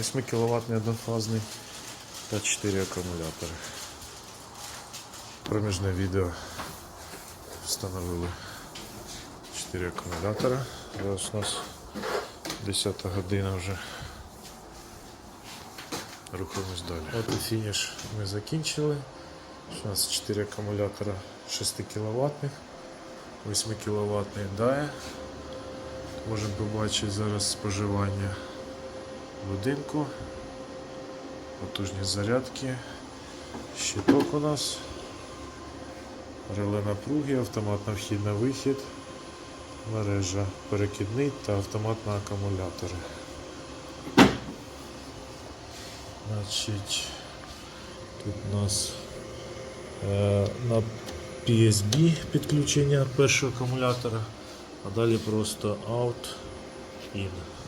8 кВт однофазний та 4 акумулятори. Проміжне відео встановили 4 акумулятора. Зараз у нас 10 година вже. Рухаємось далі. От і фініш ми закінчили. У нас 4 акумулятора 6 кВт, 8 кВт DAE. Можемо побачити зараз споживання будинку. Потужні зарядки. Щиток у нас. Реле напруги, автоматна вхід на вихід, мережа перекидний та автомат на акумулятори. Значить, тут у нас е, на PSB підключення першого акумулятора, а далі просто out in.